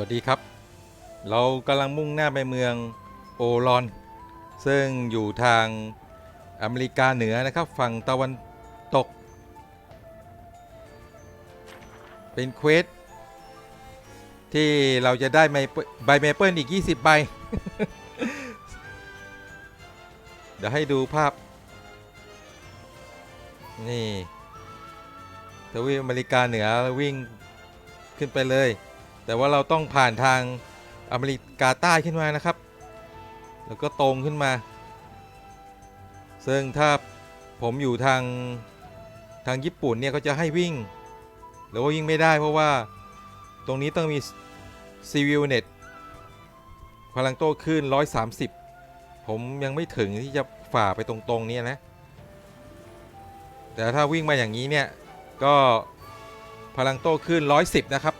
วัสดีครับ เรากำลังมุ่งหน้าไปเมืองโอรอน ซึ่งอยู่ทางอเมริกาเหนือนะครับ ฝั่งตะวันตก เป็นเควสที่เราจะได้ใบเมเปิลอีก 20 ใบ เดี๋ยวให้ดูภาพ นี่ทวีปอเมริกาเหนือวิ่งขึ้นไปเลย แต่ว่าเราต้องผ่านทางอเมริกาใต้ขึ้นมานะครับ แล้วก็ตรงขึ้นมา ซึ่งถ้าผมอยู่ทางทางญี่ปุ่นเนี่ยก็จะให้วิ่ง หรือว่าวิ่งไม่ได้เพราะว่าตรงนี้ต้องมีซีวิลเน็ตพลังโต้ขึ้น 130 ผมยังไม่ถึงที่จะฝ่าไปตรงๆ เนี่ยนะ แต่ถ้าวิ่งมาอย่างนี้เนี่ย ก็พลังโต้ขึ้น 110 นะครับ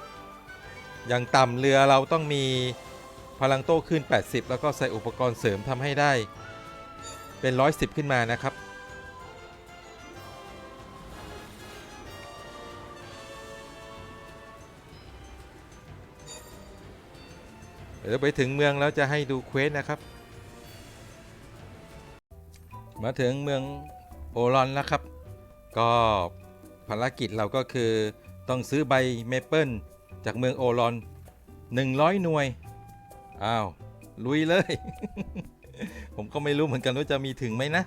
อย่างต่ำเรือเราต้องมีพลังโต้ขึ้น 80 แล้วก็ใส่อุปกรณ์เสริมทำให้ได้เป็น 110 ขึ้นมานะครับ เดี๋ยวไปถึงเมืองแล้วจะให้ดูเควสนะครับ มาถึงเมืองโอรอนแล้วครับ ก็ภารกิจเราก็คือต้องซื้อใบเมเปิล จากเมืองโอรอน 100 หน่วย อ้าว ลุยเลย ผมก็ไม่รู้เหมือนกันว่าจะมีถึงไหมนะ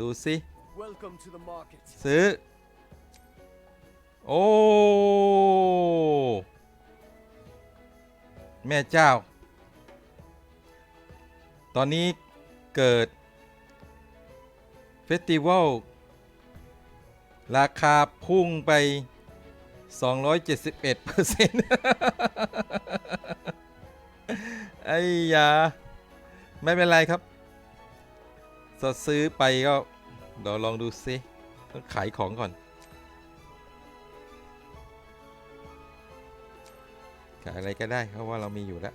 ดูสิ Welcome to the market. ซื้อ โอ้ แม่เจ้า ตอนนี้เกิด เฟสติวัล ราคาพุ่งไป 271เปอร์เซ็นต์ไอ้ยา ไม่เป็นไรครับจะซื้อไปก็เดี๋ยวลองดูซิต้องขายของก่อน ขายอะไรก็ได้เพราะว่าเรามีอยู่แล้ว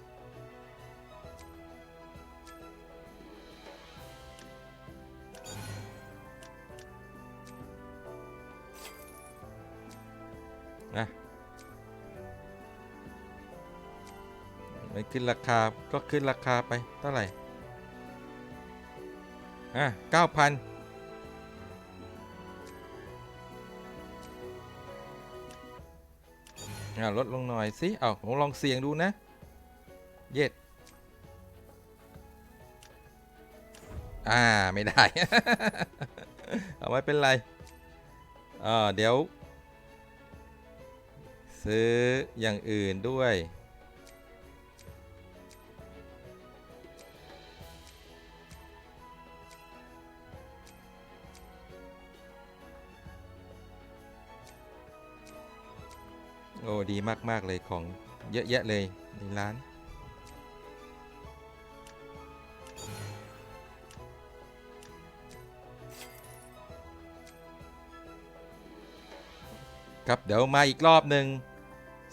นะไม่ขึ้นราคาก็ขึ้นราคาไปเท่าไหร่ อะเก้าพันอะลดลงหน่อยสิเอาผมลองเสี่ยงดูนะ เย็ด อ่า ไม่ได้ เอาไม่เป็นไรอ่าเดี๋ยว ซื้ออย่างอื่นด้วย โอ้ ดีมาก ๆ เลยของเยอะแยะเลยในร้านครับเดี๋ยวมาอีกรอบหนึ่ง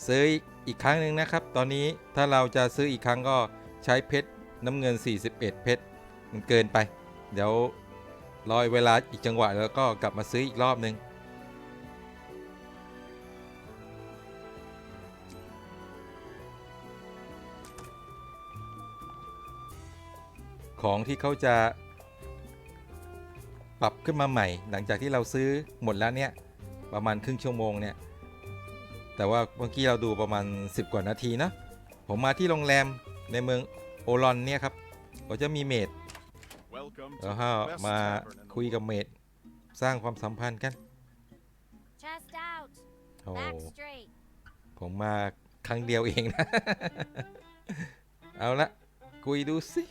ซื้ออีกครั้งหนึ่งนะครับ ตอนนี้ถ้าเราจะซื้ออีกครั้งก็ใช้เพชรน้ำเงิน 41 เพชรมันเกินไป เดี๋ยวรอเวลาอีกจังหวะแล้วก็กลับมาซื้ออีกรอบหนึ่งของที่เขาจะ ปรับขึ้นมาใหม่ หลังจากที่เราซื้อหมดแล้วเนี่ยประมาณครึ่งชั่วโมงเนี่ย แต่ว่าเมื่อกี้เราดูประมาณ 10 กว่านาทีนะ ผมมาที่โรงแรมในเมืองโอรอนเนี่ยครับก็จะมีเมด Welcome แล้ว to ก็ the best มา tavern in the คุยกับเมดสร้างความสัมพันธ์กัน Chest out. โอ้ Back straight. ผมมาครั้งเดียวเองนะ เอาละคุยดูสิ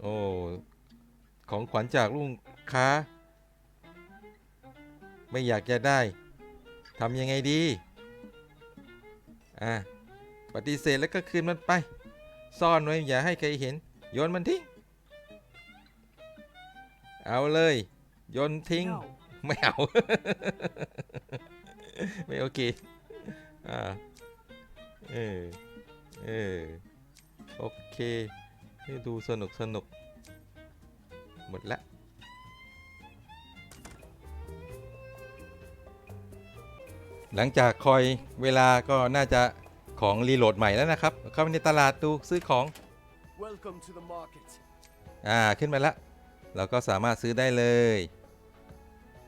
โอ้ของขวัญจากลูกค้า ไม่อยากจะได้ทำยังไงดี อะปฏิเสธแล้วก็คืนมันไป ซ่อนไว้อย่าให้ใครเห็น โยนมันทิ้ง เอาเลย โยนทิ้ง No. ไม่เอา ไม่โอเค อ่า เออ เออ โอเค ให้ดูสนุกสนุก หมดละ หลังจากคอยเวลาก็น่าจะของรีโหลดใหม่แล้วนะครับ เข้าไปในตลาดดูซื้อของ Welcome to the market. อ่าขึ้นมาแล้วเราก็สามารถซื้อได้เลย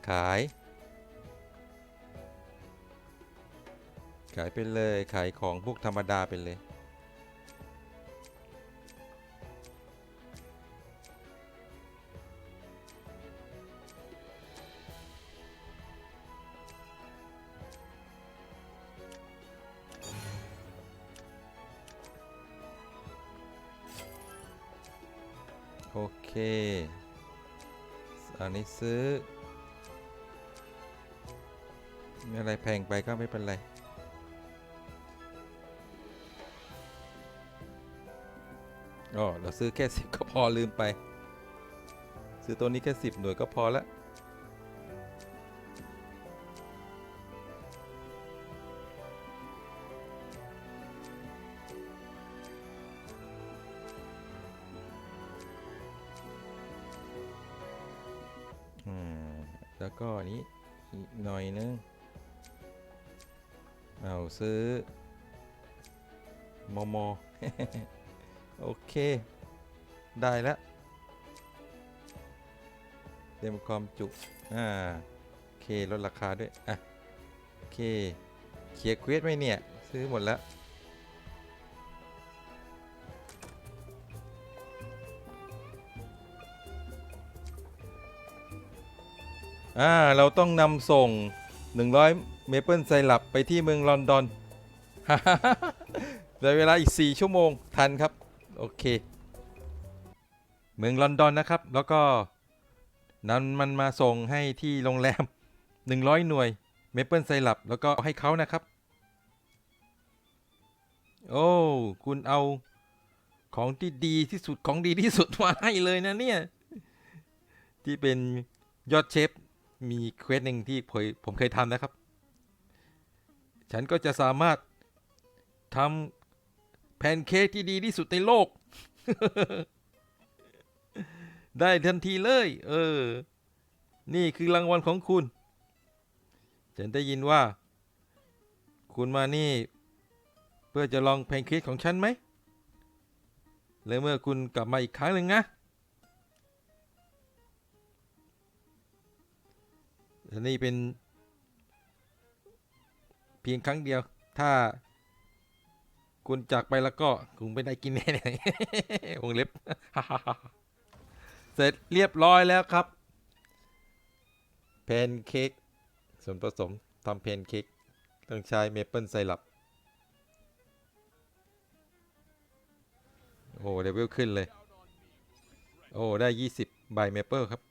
ขาย ขายไปเลยขายของพวกธรรมดาไปเลย โอเค อันนี้ซื้อมีอะไรแพงไปก็ไม่เป็นไรอ๋อเราซื้อแค่สิบก็พอลืมไป ซื้อตัวนี้แค่สิบหน่วยก็พอละ แล้วก็อันนี้อีกหน่อยนึง เอาซื้อ มอมอโอเค ได้แล้ว เต็มความจุ อ่า โอเค ลดราคาด้วย อะ โอเค เคลียร์เควสไหมเนี่ย ซื้อหมดแล้ว อ่าเราต้องนำส่ง 100 เมเปิลไซรัปไปที่เมืองลอนดอนเหลือเวลาอีก 4 ชั่วโมงทันครับ โอเค เมืองลอนดอนนะครับ แล้วก็นำมันมาส่งให้ที่โรงแรม 100 หน่วยเมเปิลไซรัปแล้วก็ให้เขานะครับ โอ้คุณเอาของที่ดีที่สุดของดีที่สุดมาให้เลยนะเนี่ย ที่เป็นยอดเชฟ มีเควสหนึ่งที่ผมผมเคยทำนะครับ ฉันก็จะสามารถทำแพนเค้กที่ดีที่สุดในโลก ได้ทันทีเลย เออ นี่คือรางวัลของคุณ ฉันได้ยินว่า คุณมานี่ เพื่อจะลองแพนเค้กของฉันไหม แล้วเมื่อคุณกลับมาอีกครั้งหนึ่งนะ อันนี้เป็น เพียงครั้งเดียว ถ้า คุณจากไปแล้วก็คงไม่ได้กินแน่ๆวงเล็บ เสร็จเรียบร้อยแล้วครับแพนเค้กส่วนผสมทำแพนเค้กต้องใช้เมเปิลไซรัปโอ้เลเวลขึ้นเลย โอ้ ได้ 20 ใบเมเปิลครับ